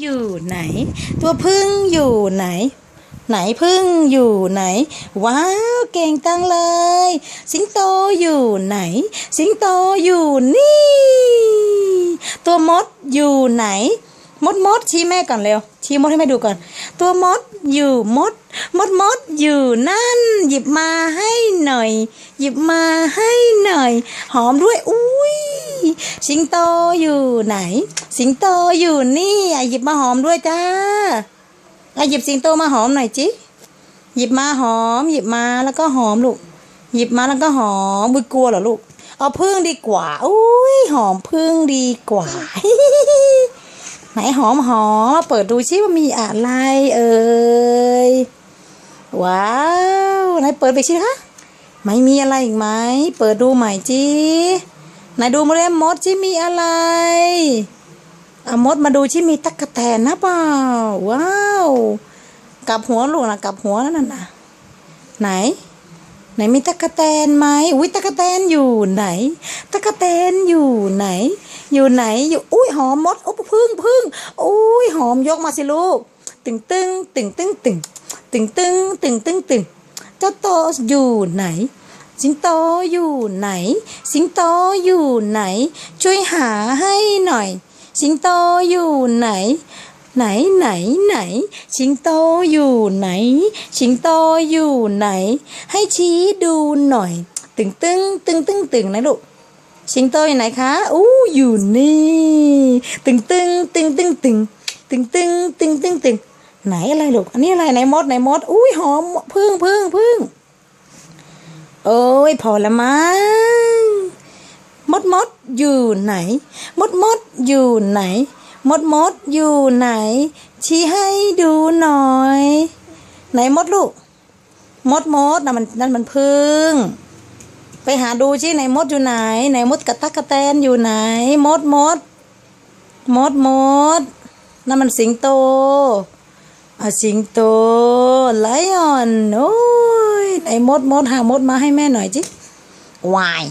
อยู่ไหน ตัวพึ่งอยู่ไหน ไหนพึ่งอยู่ไหน ว้าวเก่งตังเลย สิงโตอยู่ไหน สิงโตอยู่นี่ ตัวมดอยู่ไหน มดมดชี้แม่ก่อนเร็วชี้มดให้แม่ดูก่อน ตัวมดอยู่มด มดมดอยู่นั่น หยิบมาให้หน่อย หยิบมาให้หน่อย หอมด้วยอุ้ยสิงโตอยู่ไหน สิงโตอยู่นี่อหยิบมาหอมด้วยจ้าอะหยิบสิงโตมาหอมหน่อยจิหยิบมาหอม หยิบมาแล้วก็หอมลูก หยิบมาแล้วก็หอมบุยกลัวเหรอลูกเอาพึ่งดีกว่า อุ้ยหอมพึ่งดีกว่า ไหนหอมหอมเปิดดูชิว่ามีอะไรเอ่ย ว้าวไหนเปิดไปชิคะไม่มีอะไรอีกไหมเปิดดูใหม่จีไหนดูมาเล่มมดชิมีอะไรอะมดมาดูชิมีตั๊กแตนนะเปล่าว้าวกลับหัวลูกนะกลับหัวนั่นน่ะไหน ไหนมีตะกะแตนไหมอุ้ยตะกะแตนอยู่ไหนตะกะแตนอยู่ไหน อยู่ไหนอยู่อุ้ยหอมมดโอ้พึ่งพึ่งอุ้ยหอมยกมาสิลูกตึงตึงตึงตึงตึง ตึงตึงตึงตึงตึงเจ้าโตอยู่ไหน สิงโตอยู่ไหน สิงโตอยู่ไหน ช่วยหาให้หน่อย สิงโตอยู่ไหน ไหนไหนไหน สิงโตอยู่ไหน สิงโตอยู่ไหน ให้ชี้ดูหน่อย ตึงตึงตึงตึงตึงนะลูกสิงโตอยู่ไหนคะอู้อยู่นี่ ตึงตึงตึงตึงตึงตึงตึงตึงตึงตึง ไหนอะไรลูกอันนี้อะไรไหนมดไหนมด อุ้ยหอมพึ่งพึ่งพึ่งโอ้ยพอละมั้งมดมดอยู่ไหน มดมดอยู่ไหน มดมดอยู่ไหน ชี้ให้ดูหน่อย ไหนมดลูก มดมดนะมันนั่นมันพึ่งไปหาดูชิไหนมดอยู่ไหน ไหนมดกระตักกระแตนอยู่ไหน มดมด มดมดนั่นมันสิงโต สิงโตไลออนโอ้ยไอ้มดมดหามดมาให้แม่หน่อยจิวาย